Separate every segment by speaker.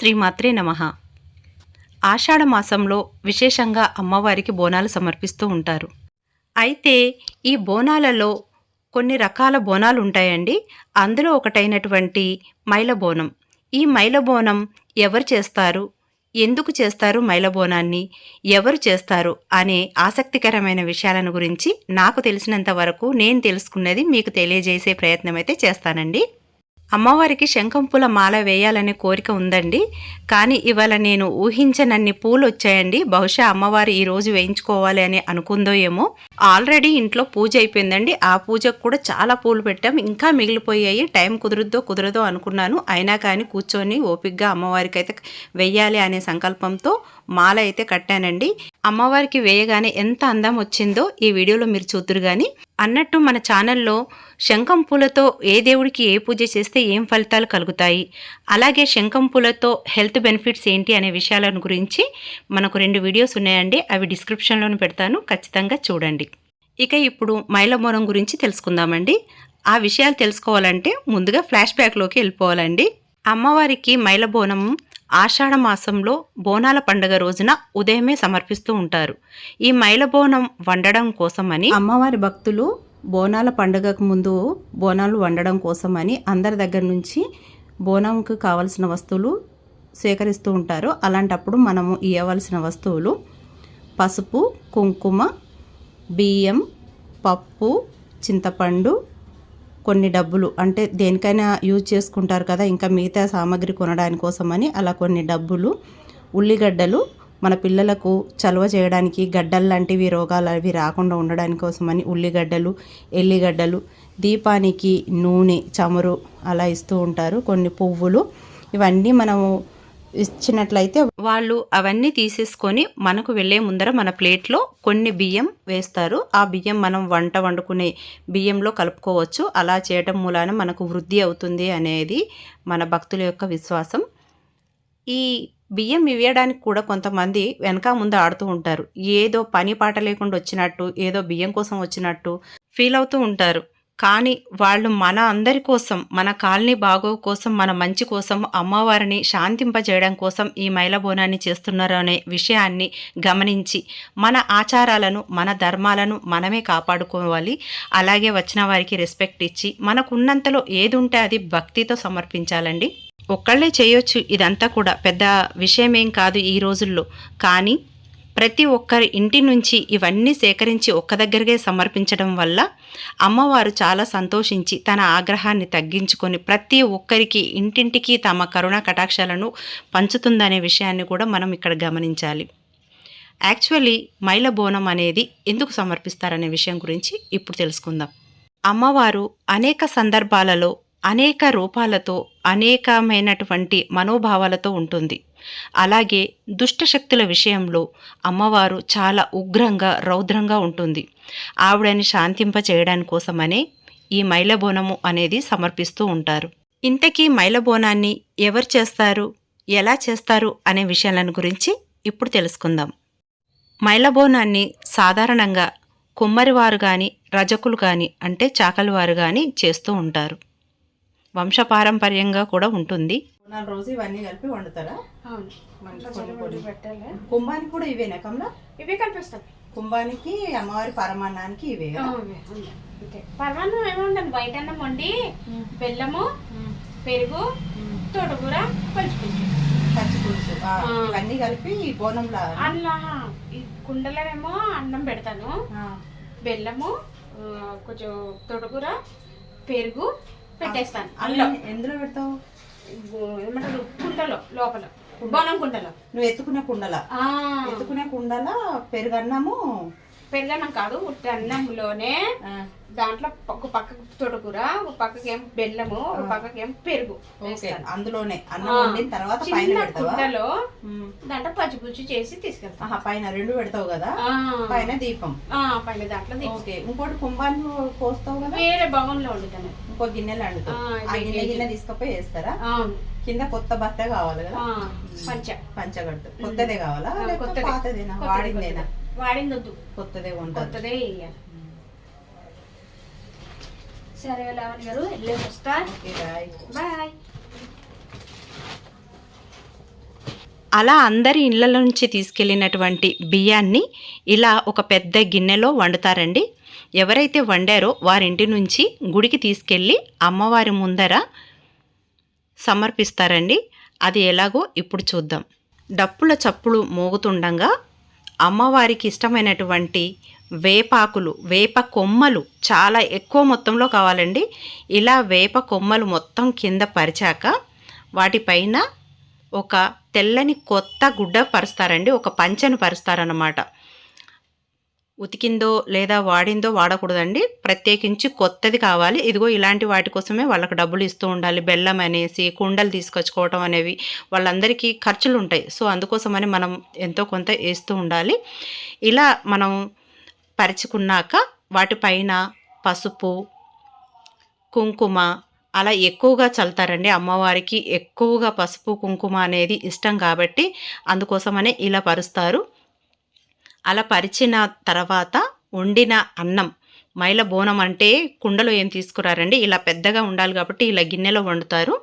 Speaker 1: శ్రీమాత్రే నమ. ఆషాఢ మాసంలో విశేషంగా అమ్మవారికి బోనాలు సమర్పిస్తూ ఉంటారు. అయితే ఈ బోనాలలో కొన్ని రకాల బోనాలు ఉంటాయండి. అందులో ఒకటైనటువంటి మైల బోనం ఈ మైల బోనం ఎవరు చేస్తారు? ఎందుకు చేస్తారు మైల బోనాన్ని ఎవరు చేస్తారు? అనే ఆసక్తికరమైన విషయాలను గురించి నాకు తెలిసినంత వరకు నేను తెలుసుకున్నది మీకు తెలియజేసే ప్రయత్నం అయితే చేస్తానండి. అమ్మవారికి శంఖం పూల మాల వేయాలనే కోరిక ఉందండి. కానీ ఇవాళ నేను ఊహించనన్ని పూలు వచ్చాయండి బహుశా అమ్మవారు ఈ రోజు వేయించుకోవాలి అని అనుకుందో ఏమో. ఆల్రెడీ ఇంట్లో పూజ అయిపోయిందండి. ఆ పూజకు కూడా చాలా పూలు పెట్టాం. ఇంకా మిగిలిపోయాయి. టైం కుదురుద్దో కుదరదో అనుకున్నాను. అయినా కానీ కూర్చొని ఓపిగ్గా అమ్మవారికి అయితే వెయ్యాలి అనే సంకల్పంతో మాల అయితే కట్టానండి. అమ్మవారికి వేయగానే ఎంత అందం వచ్చిందో ఈ వీడియోలో మీరు చూద్దరు కానీ అన్నట్టు మన ఛానల్లో శంఖం పూలతో ఏ దేవుడికి ఏ పూజ చేస్తే ఏం ఫలితాలు కలుగుతాయి? అలాగే శంఖం పూలతో హెల్త్ బెనిఫిట్స్ ఏంటి అనే విషయాలను గురించి మనకు రెండు వీడియోస్ ఉన్నాయండి. అవి డిస్క్రిప్షన్లోని పెడతాను. ఖచ్చితంగా చూడండి. ఇక ఇప్పుడు మైలమోరం గురించి తెలుసుకుందామండి. ఆ విషయాలు తెలుసుకోవాలంటే ముందుగా ఫ్లాష్ బ్యాక్లోకి వెళ్ళిపోవాలండి. అమ్మవారికి మైలబోనం ఆషాఢ మాసంలో బోనాల పండుగ రోజున ఉదయమే సమర్పిస్తూ ఉంటారు. ఈ మైలబోనం వండడం కోసమని అమ్మవారి భక్తులు బోనాల పండుగకు ముందు బోనాలు వండడం కోసమని అందరి దగ్గర నుంచి బోనంకు కావలసిన వస్తువులు సేకరిస్తూ ఉంటారు. అలాంటప్పుడు మనము ఇవ్వవలసిన వస్తువులు పసుపు కుంకుమ బియ్యం పప్పు చింతపండు కొన్ని డబ్బులు. అంటే దేనికైనా యూజ్ చేసుకుంటారు కదా ఇంకా మిగతా సామాగ్రి కొనడానికి కోసమని అలా కొన్ని డబ్బులు ఉల్లిగడ్డలు మన పిల్లలకు చలువ చేయడానికి గడ్డలు లాంటివి రోగాలు అవి రాకుండా ఉండడానికి కోసమని ఉల్లిగడ్డలు ఎల్లిగడ్డలు దీపానికి నూనె చమురు అలా ఇస్తూ ఉంటారు. కొన్ని పువ్వులు. ఇవన్నీ మనము ఇచ్చినట్లయితే వాళ్ళు అవన్నీ తీసేసుకొని మనకు వెళ్ళే ముందర మన ప్లేట్లో కొన్ని బియ్యం వేస్తారు. ఆ బియ్యం మనం వంట వండుకునే బియ్యంలో కలుపుకోవచ్చు. అలా చేయటం మూలాన మనకు వృద్ధి అవుతుంది అనేది మన భక్తుల యొక్క విశ్వాసం. ఈ బియ్యం ఇవ్వడానికి కూడా కొంతమంది వెనక ముందు ఆడుతూ ఉంటారు. ఏదో పని పాట లేకుండా వచ్చినట్టు ఏదో బియ్యం కోసం వచ్చినట్టు ఫీల్ అవుతూ ఉంటారు. కానీ వాళ్ళు మన అందరి కోసం మన కాలనీ బాగో కోసం మన మంచి కోసం అమ్మవారిని శాంతింపజేయడం కోసం ఈ మైలబోనాన్ని చేస్తున్నారు అనే విషయాన్ని గమనించి మన ఆచారాలను మన ధర్మాలను మనమే కాపాడుకోవాలి. అలాగే వచ్చిన వారికి రెస్పెక్ట్ ఇచ్చి మనకున్నంతలో ఏది ఉంటే అది భక్తితో సమర్పించాలండి. ఒక్కళ్ళే చేయొచ్చు ఇదంతా కూడా. పెద్ద విషయమేం కాదు ఈ రోజుల్లో. కానీ ప్రతి ఒక్కరి ఇంటి నుంచి ఇవన్నీ సేకరించి ఒక్క దగ్గరగే సమర్పించడం వల్ల అమ్మవారు చాలా సంతోషించి తన ఆగ్రహాన్ని తగ్గించుకొని ప్రతి ఒక్కరికి ఇంటింటికి తమ కరుణ కటాక్షాలను పంచుతుందనే విషయాన్ని కూడా మనం ఇక్కడ గమనించాలి. యాక్చువల్లీ మైల బోనం అనేది ఎందుకు సమర్పిస్తారనే విషయం గురించి ఇప్పుడు తెలుసుకుందాం. అమ్మవారు అనేక సందర్భాలలో అనేక రూపాలతో అనేకమైనటువంటి మనోభావాలతో ఉంటుంది. అలాగే దుష్టశక్తుల విషయంలో అమ్మవారు చాలా ఉగ్రంగా రౌద్రంగా ఉంటుంది. ఆవిడని శాంతింప చేయడాని కోసమనే ఈ మైలబోనము అనేది సమర్పిస్తూ ఉంటారు. ఇంతకీ మైలబోనాన్ని ఎవరు చేస్తారు? ఎలా చేస్తారు? అనే విషయాలను గురించి ఇప్పుడు తెలుసుకుందాం. మైలబోనాన్ని సాధారణంగా కుమ్మరివారు కానీ రజకులు కానీ అంటే చాకలివారు కానీ చేస్తూ ఉంటారు. వంశపారంపర్యంగా కూడా ఉంటుంది. నాలుగు రోజు ఇవన్నీ కలిపి వండుతారా? కుంభానికి కూడా ఇవేనా కమలా?
Speaker 2: ఇవి కనిపిస్తాయి.
Speaker 1: కుంభానికి అమ్మవారి పరమాన్నానికి ఇవే
Speaker 2: పర్వాలేదు ఏముండదు బయట అన్నం వండి బెల్లము పెరుగు తోటకూర పచ్చిపులుసు.
Speaker 1: పచ్చి పులుసు ఆ,
Speaker 2: ఆ.
Speaker 1: ఇవన్నీ కలిపి బోనంలా?
Speaker 2: అలా ఈ కుండలోనేమో అన్నం పెడతాను.
Speaker 1: ఆ,
Speaker 2: బెల్లము కొంచెం తోటకూర పెరుగు పెట్టేస్తాను. అందులో.
Speaker 1: ఎందులో పెడతావు?
Speaker 2: ఏమంటారు? కుండలో లోపల. బోనం కుండలో
Speaker 1: నువ్వు ఎత్తుకునే కుండల?
Speaker 2: ఆ,
Speaker 1: ఎత్తుకునే కుండల పెరుగన్నము
Speaker 2: పెరుగన్నం కాదు ఉట్టి అన్నంలోనే దాంట్లో ఒక పక్కకు తోటకూర ఒక పక్కకి ఏం బెల్లము ఒక పక్కకి ఏం పెరుగు.
Speaker 1: అందులోనే. అన్నం వండిన తర్వాత పైన
Speaker 2: కుండలో. దాంట్లో పచ్చిపుచ్చి చేసి తీసుకెళ్తాను
Speaker 1: ఆహా, పైన రెండు పెడతావు కదా? పైన దీపం.
Speaker 2: పైన దాంట్లో
Speaker 1: ఓకే. ఇంకోటి కుంభాన్ని పోస్తావు కదా?
Speaker 2: వేరే భవన్లో వండుతాను.
Speaker 1: ఇంకో గిన్నెలు
Speaker 2: ఆ, ఇది
Speaker 1: గిన్నె. గిన్నె తీసుకపోయి వేస్తారా? కింద కొత్త బత్త కావాలి కదా?
Speaker 2: పంచ.
Speaker 1: పంచగట్టు కొత్తదే కావాలా?
Speaker 2: కొత్తదే.
Speaker 1: పాతదేనా? వాడిందేనా.
Speaker 2: వాడింది వద్దు
Speaker 1: కొత్తదే ఉంటుంది
Speaker 2: కొత్తదే వేయాలి సరే లావణి గారు వెళ్ళేసి వస్తా.
Speaker 1: బాయ్. అలా అందరి ఇళ్ళ నుంచి తీసుకెళ్ళినటువంటి బియ్యాన్ని ఇలా ఒక పెద్ద గిన్నెలో వండుతారండి. ఎవరైతే వండారో వారింటి నుంచి గుడికి తీసుకెళ్ళి అమ్మవారి ముందర సమర్పిస్తారండి. అది ఎలాగో ఇప్పుడు చూద్దాం. డప్పుల చప్పుడు మోగుతుండగా అమ్మవారికి ఇష్టమైనటువంటి వేపాకులు వేప కొమ్మలు చాలా ఎక్కువ మొత్తంలో కావాలండి. ఇలా వేప కొమ్మలు మొత్తం కింద పరిచాక వాటిపైన ఒక తెల్లని కొత్త గుడ్డ పరుస్తారండి. ఒక పంచను పరుస్తారన్నమాట. ఉతికిందో లేదా వాడిందో వాడకూడదండి. ప్రత్యేకించి కొత్తది కావాలి. ఇదిగో ఇలాంటి వాటి కోసమే వాళ్ళకి డబ్బులు ఇస్తూ ఉండాలి. బెల్లం అనేసి కుండలు తీసుకొచ్చుకోవటం అనేవి వాళ్ళందరికీ ఖర్చులు ఉంటాయి సో అందుకోసమని మనం ఎంతో కొంత వేస్తూ ఉండాలి. ఇలా మనం పరుచుకున్నాక వాటిపైన పసుపు కుంకుమ అలా ఎక్కువగా చల్లుతారండి. అమ్మవారికి ఎక్కువగా పసుపు కుంకుమ అనేది ఇష్టం కాబట్టి అందుకోసమనే ఇలా పరుస్తారు. అలా పరిచిన తర్వాత వండిన అన్నం మైల బోనం అంటే కుండలో ఏం తీసుకురారండి? ఇలా పెద్దగా ఉండాలి కాబట్టి ఇలా గిన్నెలో వండుతారు.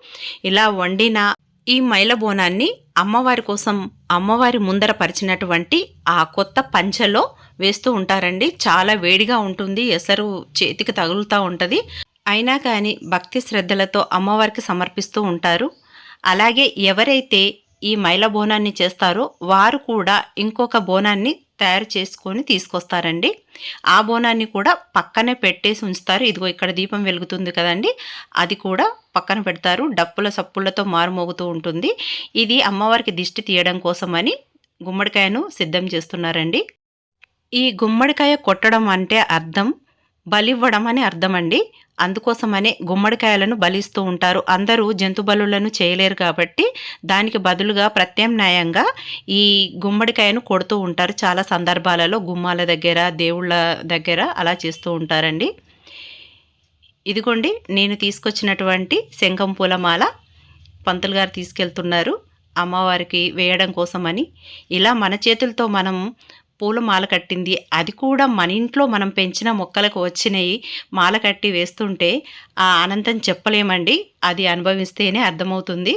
Speaker 1: ఇలా వండిన ఈ మైల బోనాన్ని అమ్మవారి కోసం అమ్మవారి ముందర పరిచినటువంటి ఆ కొత్త పంచలో వేస్తూ ఉంటారండి. చాలా వేడిగా ఉంటుంది ఎసరు చేతికి తగులుతూ ఉంటుంది. అయినా కానీ భక్తి శ్రద్ధలతో అమ్మవారికి సమర్పిస్తూ ఉంటారు. అలాగే ఎవరైతే ఈ మైల బోనాన్ని చేస్తారో వారు కూడా ఇంకొక బోనాన్ని తయారు చేసుకొని తీసుకొస్తారండి. ఆ బోనాన్ని కూడా పక్కనే పెట్టేసి ఉంచుతారు. ఇదిగో ఇక్కడ దీపం వెలుగుతుంది కదండి. అది కూడా పక్కన పెడతారు. డప్పుల సప్పులతో మారుమోగుతూ ఉంటుంది. ఇది అమ్మవారికి దిష్టి తీయడం కోసమని గుమ్మడికాయను సిద్ధం చేస్తున్నారండి. ఈ గుమ్మడికాయ కొట్టడం అంటే అర్థం బలివ్వడం అని అర్థమండి. అందుకోసమనే గుమ్మడికాయలను బలిస్తూ ఉంటారు. అందరూ జంతు బలులను చేయలేరు కాబట్టి దానికి బదులుగా ప్రత్యామ్నాయంగా ఈ గుమ్మడికాయను కొడుతూ ఉంటారు. చాలా సందర్భాలలో గుమ్మాల దగ్గర దేవుళ్ళ దగ్గర అలా చేస్తూ ఉంటారండి. ఇదిగోండి నేను తీసుకొచ్చినటువంటి శంఖం పూలమాల పంతులు గారు తీసుకెళ్తున్నారు. అమ్మవారికి వేయడం కోసమని. ఇలా మన చేతులతో మనం పూల మాల కట్టింది. అది కూడా మన ఇంట్లో మనం పెంచిన మొక్కలకు వచ్చినాయి మాల కట్టి వేస్తుంటే ఆ ఆనందం చెప్పలేమండి. అది అనుభవిస్తేనే అర్థమవుతుంది.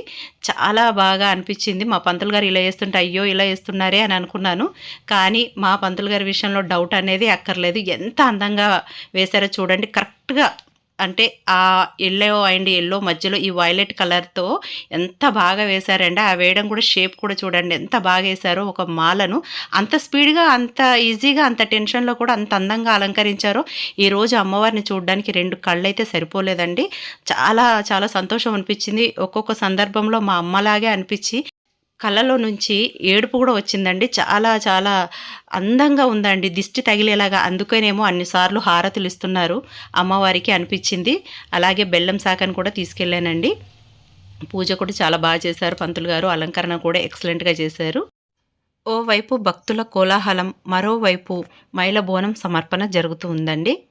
Speaker 1: చాలా బాగా అనిపించింది. మా పంతులు గారు ఇలా వేస్తుంటే అయ్యో ఇలా వేస్తున్నారే అని అనుకున్నాను. కానీ మా పంతులు గారి విషయంలో డౌట్ అనేది అక్కర్లేదు. ఎంత అందంగా వేశారో చూడండి. కరెక్ట్గా అంటే ఆ ఎల్లో అండ్ ఎల్లో మధ్యలో ఈ వైలెట్ కలర్తో ఎంత బాగా వేశారండి ఆ వేయడం కూడా షేప్ కూడా చూడండి ఎంత బాగా వేశారో ఒక మాలను. అంత స్పీడ్గా అంత ఈజీగా అంత టెన్షన్లో కూడా అంత అందంగా అలంకరించారో. ఈరోజు అమ్మవారిని చూడడానికి రెండు కళ్ళు అయితే సరిపోలేదండి. చాలా చాలా సంతోషం అనిపించింది. ఒక్కొక్క సందర్భంలో మా అమ్మలాగే అనిపించి కళ్ళలో నుంచి ఏడుపు కూడా వచ్చిందండి. చాలా చాలా అందంగా ఉందండి. దిష్టి తగిలేలాగా అందుకనేమో అన్నిసార్లు హారతులు ఇస్తున్నారు. అమ్మవారికి అనిపించింది. అలాగే బెల్లం శాఖను కూడా తీసుకెళ్ళానండి. పూజ కూడా చాలా బాగా చేశారు. పంతులు గారు అలంకరణ కూడా ఎక్సలెంట్గా చేశారు. ఓవైపు భక్తుల కోలాహలం మరోవైపు మైల బోనం సమర్పణ జరుగుతూ ఉందండి.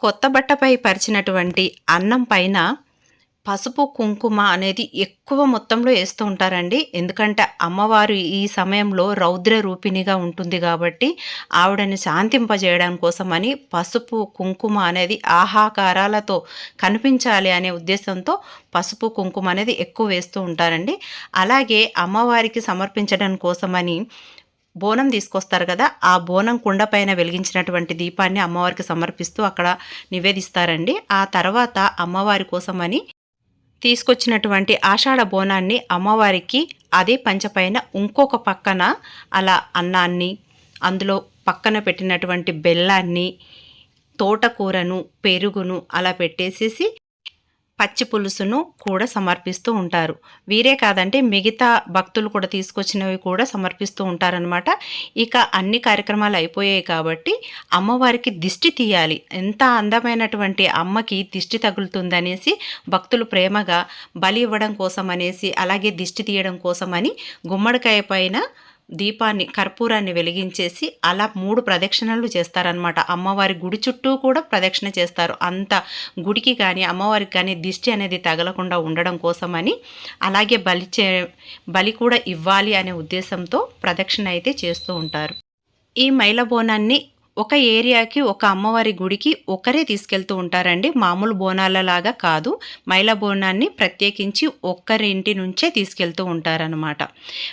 Speaker 1: కొత్త బట్టపై పరిచినటువంటి అన్నం పైన పసుపు కుంకుమ అనేది ఎక్కువ మొత్తంలో వేస్తూ ఉంటారండి. ఎందుకంటే అమ్మవారు ఈ సమయంలో రౌద్ర రూపిణిగా ఉంటుంది కాబట్టి ఆవిడని శాంతింపజేయడం కోసమని పసుపు కుంకుమ అనేది ఆహాకారాలతో కనిపించాలి అనే ఉద్దేశంతో పసుపు కుంకుమ అనేది ఎక్కువ వేస్తూ ఉంటారండి. అలాగే అమ్మవారికి సమర్పించడం కోసమని బోనం తీసుకొస్తారు కదా ఆ బోనం కుండ పైన వెలిగించినటువంటి దీపాన్ని అమ్మవారికి సమర్పిస్తూ అక్కడ నివేదిస్తారండి. ఆ తర్వాత అమ్మవారి కోసమని తీసుకొచ్చినటువంటి ఆషాఢ బోనాన్ని అమ్మవారికి అదే పంచపైన ఇంకొక పక్కన అలా అన్నాన్ని అందులో పక్కన పెట్టినటువంటి బెల్లాన్ని తోటకూరను పెరుగును అలా పెట్టేసేసి పచ్చి పులుసును కూడా సమర్పిస్తూ ఉంటారు. వీరే కాదంటే మిగతా భక్తులు కూడా తీసుకొచ్చినవి కూడా సమర్పిస్తూ ఉంటారనమాట ఇక అన్ని కార్యక్రమాలు అయిపోయాయి కాబట్టి అమ్మవారికి దిష్టి తీయాలి. ఎంత అందమైనటువంటి అమ్మకి దిష్టి తగులుతుందనేసి భక్తులు ప్రేమగా బలి ఇవ్వడం కోసం అనేసి అలాగే దిష్టి తీయడం కోసమని గుమ్మడికాయ పైన దీపాన్ని కర్పూరాన్ని వెలిగించేసి అలా మూడు ప్రదక్షిణలు చేస్తారనమాట అమ్మవారి గుడి చుట్టూ కూడా ప్రదక్షిణ చేస్తారు. అంత గుడికి కానీ అమ్మవారికి కానీ దిష్టి అనేది తగలకుండా ఉండడం కోసమని అలాగే బలి చే బలి కూడా ఇవ్వాలి అనే ఉద్దేశంతో ప్రదక్షిణ అయితే చేస్తూ ఉంటారు. ఈ మైలబోనాన్ని ఒక ఏరియాకి ఒక అమ్మవారి గుడికి ఒకరే తీసుకెళ్తూ ఉంటారండి. మామూలు బోనాలలాగా కాదు. మైల బోనాన్ని ప్రత్యేకించి ఒక్కరి ఇంటి నుంచే తీసుకెళ్తూ ఉంటారనమాట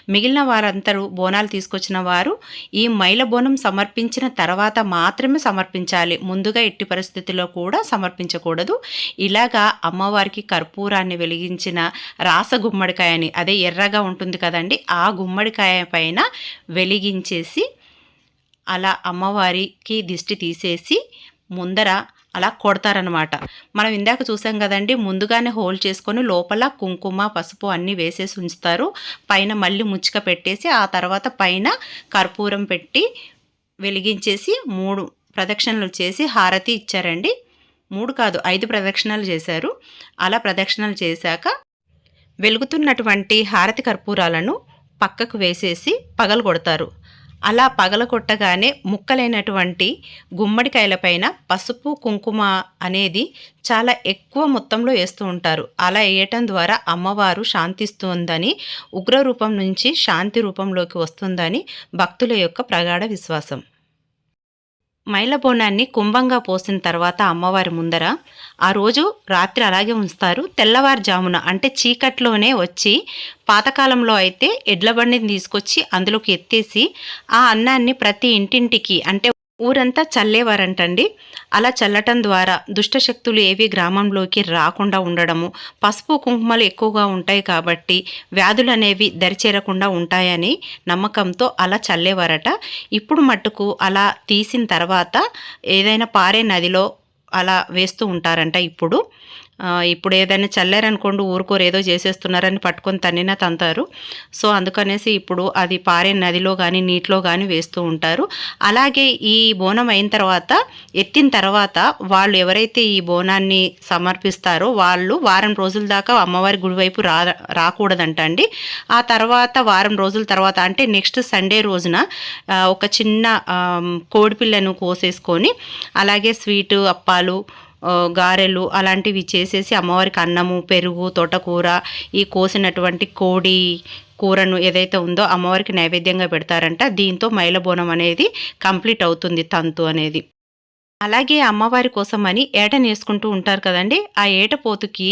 Speaker 1: మిగిలిన వారందరూ బోనాలు తీసుకొచ్చిన వారు ఈ మైల బోనం సమర్పించిన తర్వాత మాత్రమే సమర్పించాలి. ముందుగా ఎట్టి పరిస్థితుల్లో కూడా సమర్పించకూడదు. ఇలాగా అమ్మవారికి కర్పూరాన్ని వెలిగించిన రాస గుమ్మడికాయని అదే ఎర్రగా ఉంటుంది కదండి ఆ గుమ్మడికాయ పైన వెలిగించేసి అలా అమ్మవారికి దిష్టి తీసేసి ముందర అలా కొడతారనమాట మనం ఇందాక చూసాం కదండి ముందుగానే హోల్ చేసుకొని లోపల కుంకుమ పసుపు అన్నీ వేసేసి ఉంచుతారు. పైన మళ్ళీ ముచ్చుక పెట్టేసి ఆ తర్వాత పైన కర్పూరం పెట్టి వెలిగించేసి మూడు ప్రదక్షిణలు చేసి హారతి ఇచ్చారండి. మూడు కాదు ఐదు ప్రదక్షిణలు చేశారు. అలా ప్రదక్షిణలు చేశాక వెలుగుతున్నటువంటి హారతి కర్పూరాలను పక్కకు వేసేసి పగలు కొడతారు. అలా పగలగొట్టగానే ముక్కలైనటువంటి గుమ్మడికాయలపైన పసుపు కుంకుమ అనేది చాలా ఎక్కువ మొత్తంలో వేస్తూ ఉంటారు. అలా వేయటం ద్వారా అమ్మవారు శాంతిస్తుందని ఉగ్ర రూపం నుంచి శాంతి రూపంలోకి వస్తుందని భక్తుల యొక్క ప్రగాఢ విశ్వాసం. మైలబోనాన్ని కుంభంగా పోసిన తర్వాత అమ్మవారి ముందర ఆ రోజు రాత్రి అలాగే ఉంచుతారు. తెల్లవారుజామున అంటే చీకట్లోనే వచ్చి పాతకాలంలో అయితే ఎడ్ల బండిని తీసుకొచ్చి అందులోకి ఎత్తేసి ఆ అన్నాన్ని ప్రతి ఇంటింటికి అంటే ఊరంతా చల్లేవారంటండి. అలా చల్లటం ద్వారా దుష్టశక్తులు ఏవి గ్రామంలోకి రాకుండా ఉండడము పసుపు కుంకుమలు ఎక్కువగా ఉంటాయి కాబట్టి వ్యాధులు అనేవి దరిచేరకుండా ఉంటాయని నమ్మకంతో అలా చల్లేవారట. ఇప్పుడు మట్టుకు అలా తీసిన తర్వాత ఏదైనా పారే నదిలో అలా వేస్తూ ఉంటారంట ఇప్పుడు. ఇప్పుడు ఏదైనా చల్లారనుకోండి ఊరుకోరు ఏదో చేసేస్తున్నారని పట్టుకొని తన్నినా తంతారు. సో అందుకనేసి ఇప్పుడు అది పారే నదిలో కానీ నీటిలో కానీ వేస్తూ ఉంటారు. అలాగే ఈ బోనం అయిన తర్వాత ఎత్తిన తర్వాత వాళ్ళు ఎవరైతే ఈ బోనాన్ని సమర్పిస్తారో వాళ్ళు వారం రోజుల దాకా అమ్మవారి గుడివైపు రా రాకూడదంట అండి. ఆ తర్వాత వారం రోజుల తర్వాత అంటే నెక్స్ట్ సండే రోజున ఒక చిన్న కోడిపిల్లను కోసేసుకొని అలాగే స్వీటు అప్పాలు గారెలు అలాంటివి చేసేసి అమ్మవారికి అన్నము పెరుగు తోటకూర ఈ కోసినటువంటి కోడి కూరను ఏదైతే ఉందో అమ్మవారికి నైవేద్యంగా పెడతారంట. దీంతో మైలబోనం అనేది కంప్లీట్ అవుతుంది తంతు అనేది. అలాగే అమ్మవారి కోసమని ఏటను వేసుకుంటూ ఉంటారు కదండి. ఆ ఏటపోతుకి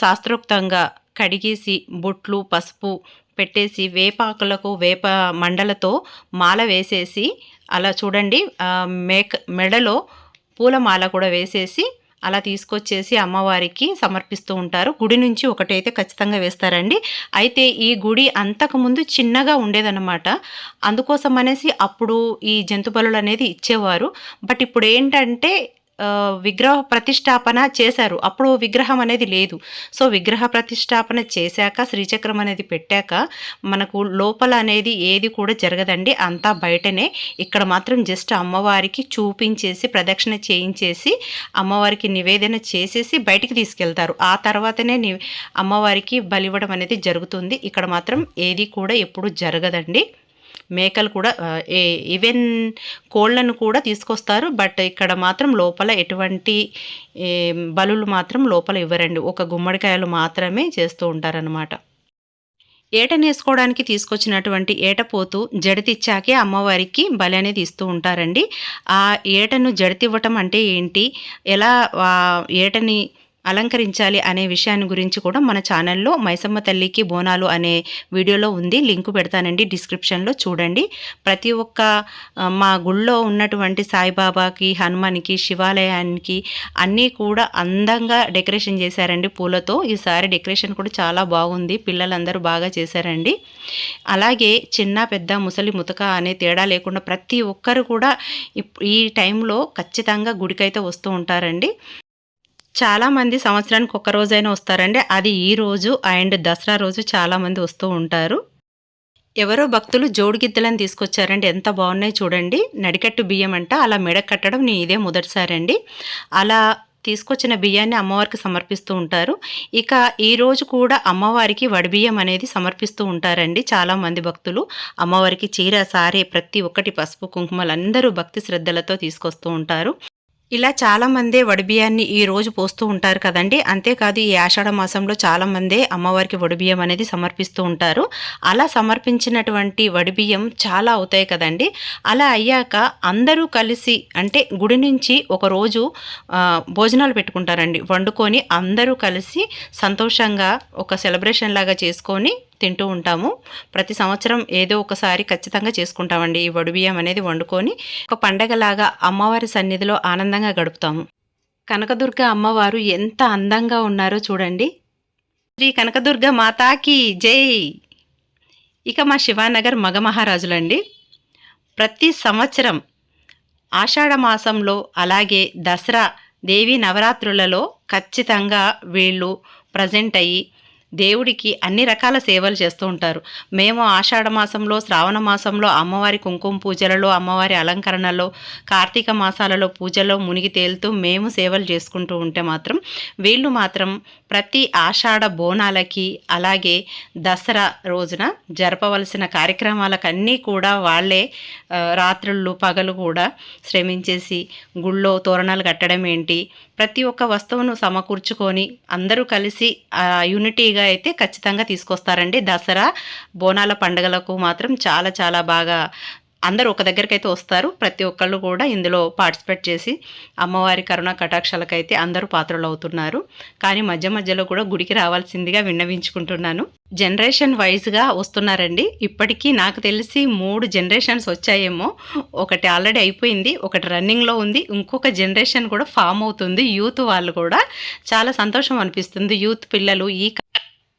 Speaker 1: శాస్త్రోక్తంగా కడిగేసి బొట్లు పసుపు పెట్టేసి వేపాకులకు వేప మండలతో మాల వేసేసి అలా చూడండి మేక మెడలో పూలమాల కూడా వేసేసి అలా తీసుకొచ్చేసి అమ్మవారికి సమర్పిస్తూ ఉంటారు. గుడి నుంచి ఒకటైతే ఖచ్చితంగా వేస్తారండి. అయితే ఈ గుడి అంతకుముందు చిన్నగా ఉండేదన్నమాట. అందుకోసం అనేసి అప్పుడు ఈ జంతు అనేది ఇచ్చేవారు. బట్ ఇప్పుడు ఏంటంటే విగ్రహ ప్రతిష్టాపన చేశారు. అప్పుడు విగ్రహం అనేది లేదు. సో విగ్రహ ప్రతిష్టాపన చేశాక శ్రీచక్రం అనేది పెట్టాక మనకు లోపల అనేది ఏది కూడా జరగదండి. అంతా బయటనే. ఇక్కడ మాత్రం జస్ట్ అమ్మవారికి చూపించేసి ప్రదక్షిణ చేయించేసి అమ్మవారికి నివేదన చేసేసి బయటికి తీసుకెళ్తారు. ఆ తర్వాతనే అమ్మవారికి బలివ్వడం అనేది జరుగుతుంది. ఇక్కడ మాత్రం ఏది కూడా ఎప్పుడు జరగదండి. మేకలు కూడా ఈవెన్ కోళ్ళను కూడా తీసుకొస్తారు బట్ ఇక్కడ మాత్రం లోపల ఎటువంటి బలులు మాత్రం లోపల ఇవ్వరండి. ఒక గుమ్మడికాయలు మాత్రమే చేస్తూ ఉంటారనమాట ఏటనేసుకోవడానికి తీసుకొచ్చినటువంటి ఏటపోతు జడితిచ్చాకే అమ్మవారికి బలి అనేది ఇస్తూ ఉంటారండి. ఆ ఏటను జడితివ్వటం అంటే ఏంటి? ఎలా ఆ ఏటని అలంకరించాలి అనే విషయాన్ని గురించి కూడా మన ఛానల్లో మైసమ్మ తల్లికి బోనాలు అనే వీడియోలో ఉంది. లింక్ పెడతానండి డిస్క్రిప్షన్లో చూడండి. ప్రతి ఒక్క మా గుళ్ళో ఉన్నటువంటి సాయిబాబాకి హనుమాన్కి శివాలయానికి అన్నీ కూడా అందంగా డెకరేషన్ చేశారండి పూలతో. ఈసారి డెకరేషన్ కూడా చాలా బాగుంది. పిల్లలందరూ బాగా చేశారండి. అలాగే చిన్న పెద్ద ముసలి ముతక అనే తేడా లేకుండా ప్రతి ఒక్కరు కూడా ఇప్- ఈ టైంలో ఖచ్చితంగా గుడికైతే వస్తూ ఉంటారండి. చాలామంది సంవత్సరానికి ఒక్క రోజైనా వస్తారండి. అది ఈ రోజు అండ్ దసరా రోజు చాలామంది వస్తూ ఉంటారు. ఎవరో భక్తులు జోడుగిద్దలను తీసుకొచ్చారండి. ఎంత బాగున్నాయి చూడండి. నడికట్టు బియ్యం అంట. అలా మెడ కట్టడం నేను ఇదే మొదటిసారి అండి అలా తీసుకొచ్చిన బియ్యాన్ని అమ్మవారికి సమర్పిస్తూ ఉంటారు. ఇక ఈరోజు కూడా అమ్మవారికి వడిబియ్యం అనేది సమర్పిస్తూ ఉంటారండి చాలామంది భక్తులు. అమ్మవారికి చీర సారే ప్రతి ఒక్కటి పసుపు కుంకుమలు అందరూ భక్తి శ్రద్ధలతో తీసుకొస్తూ ఉంటారు. ఇలా చాలామందే వడిబియ్యాన్ని ఈ రోజు పోస్తూ ఉంటారు కదండి. అంతేకాదు ఈ ఆషాఢ మాసంలో చాలామందే అమ్మవారికి వడిబియ్యం అనేది సమర్పిస్తూ ఉంటారు. అలా సమర్పించినటువంటి వడిబియ్యం చాలా అవుతాయి కదండి. అలా అయ్యాక అందరూ కలిసి అంటే గుడి నుంచి ఒకరోజు భోజనాలు పెట్టుకుంటారండి. వండుకొని అందరూ కలిసి సంతోషంగా ఒక సెలబ్రేషన్ లాగా చేసుకొని తింటూ ఉంటాము. ప్రతి సంవత్సరం ఏదో ఒకసారి ఖచ్చితంగా చేసుకుంటామండి. ఈ వడుబియ్యం అనేది వండుకొని ఒక పండగలాగా అమ్మవారి సన్నిధిలో ఆనందంగా గడుపుతాము. కనకదుర్గ అమ్మవారు ఎంత అందంగా ఉన్నారో చూడండి. శ్రీ కనకదుర్గ మాతాకి జై! ఇక మా శివానగర్ మగ మహారాజులండి. ప్రతి సంవత్సరం ఆషాఢ మాసంలో అలాగే దసరా దేవి నవరాత్రులలో ఖచ్చితంగా వీళ్ళు ప్రజెంట్ అయ్యి దేవుడికి అన్ని రకాల సేవలు చేస్తూ ఉంటారు. మేము ఆషాఢ మాసంలో శ్రావణ మాసంలో అమ్మవారి కుంకుమ పూజలలో అమ్మవారి అలంకరణలో కార్తీక మాసాలలో పూజలో మునిగి తేలుతూ మేము సేవలు చేసుకుంటూ ఉంటే మాత్రం వీళ్ళు మాత్రం ప్రతి ఆషాఢ బోనాలకి అలాగే దసరా రోజున జరపవలసిన కార్యక్రమాలకన్నీ కూడా వాళ్ళే రాత్రుళ్ళు పగలు కూడా శ్రమించేసి గుళ్ళో తోరణాలు కట్టడం ఏంటి ప్రతి ఒక్క వస్తువును సమకూర్చుకొని అందరూ కలిసి ఆ, యూనిటీగా అయితే ఖచ్చితంగా తీసుకొస్తారండి. దసరా బోనాల పండుగలకు మాత్రం చాలా చాలా బాగా అందరూ ఒక దగ్గరికైతే వస్తారు. ప్రతి ఒక్కళ్ళు కూడా ఇందులో పార్టిసిపేట్ చేసి అమ్మవారి కరుణ కటాక్షాలకైతే అందరూ పాత్రలు అవుతున్నారు. కానీ మధ్య మధ్యలో కూడా గుడికి రావాల్సిందిగా విన్నవించుకుంటున్నాను. జనరేషన్ వైజ్గా వస్తున్నారండి. ఇప్పటికీ నాకు తెలిసి మూడు జనరేషన్స్ వచ్చాయేమో. ఒకటి ఆల్రెడీ అయిపోయింది ఒకటి రన్నింగ్లో ఉంది ఇంకొక జనరేషన్ కూడా ఫామ్ అవుతుంది. యూత్ వాళ్ళు కూడా చాలా సంతోషం అనిపిస్తుంది. యూత్ పిల్లలు ఈ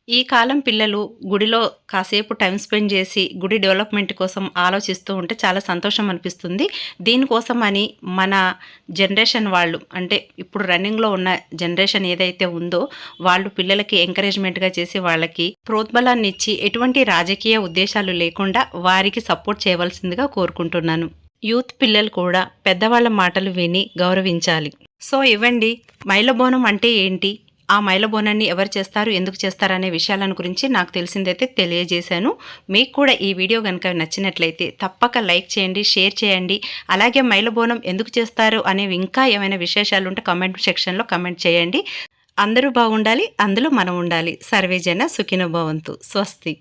Speaker 1: ఈ కాలం పిల్లలు గుడిలో కాసేపు టైం స్పెండ్ చేసి గుడి డెవలప్మెంట్ కోసం ఆలోచిస్తూ ఉంటే చాలా సంతోషం అనిపిస్తుంది. దీనికోసం అని మన జనరేషన్ వాళ్ళు అంటే ఇప్పుడు రన్నింగ్లో ఉన్న జనరేషన్ ఏదైతే ఉందో వాళ్ళు పిల్లలకి ఎంకరేజ్మెంట్గా చేసి వాళ్ళకి ప్రోత్బలాన్ని ఇచ్చి ఎటువంటి రాజకీయ ఉద్దేశాలు లేకుండా వారికి సపోర్ట్ చేయవలసిందిగా కోరుకుంటున్నాను. యూత్ పిల్లలు కూడా పెద్దవాళ్ళ మాటలు విని గౌరవించాలి. సో ఇవ్వండి. మైలబోనం అంటే ఏంటి? ఆ మైలబోనాన్ని ఎవరు చేస్తారు ఎందుకు చేస్తారు అనే విషయాలను గురించి నాకు తెలిసిందైతే తెలియజేశాను. మీకు కూడా ఈ వీడియో కనుక నచ్చినట్లయితే తప్పక లైక్ చేయండి షేర్ చేయండి. అలాగే మైలబోనం ఎందుకు చేస్తారు అనేవి ఇంకా ఏమైనా విశేషాలు ఉంటే కమెంట్ సెక్షన్లో కమెంట్ చేయండి. అందరూ బాగుండాలి అందులో మనం ఉండాలి. సర్వేజన సుఖినభవంతు స్వస్తి.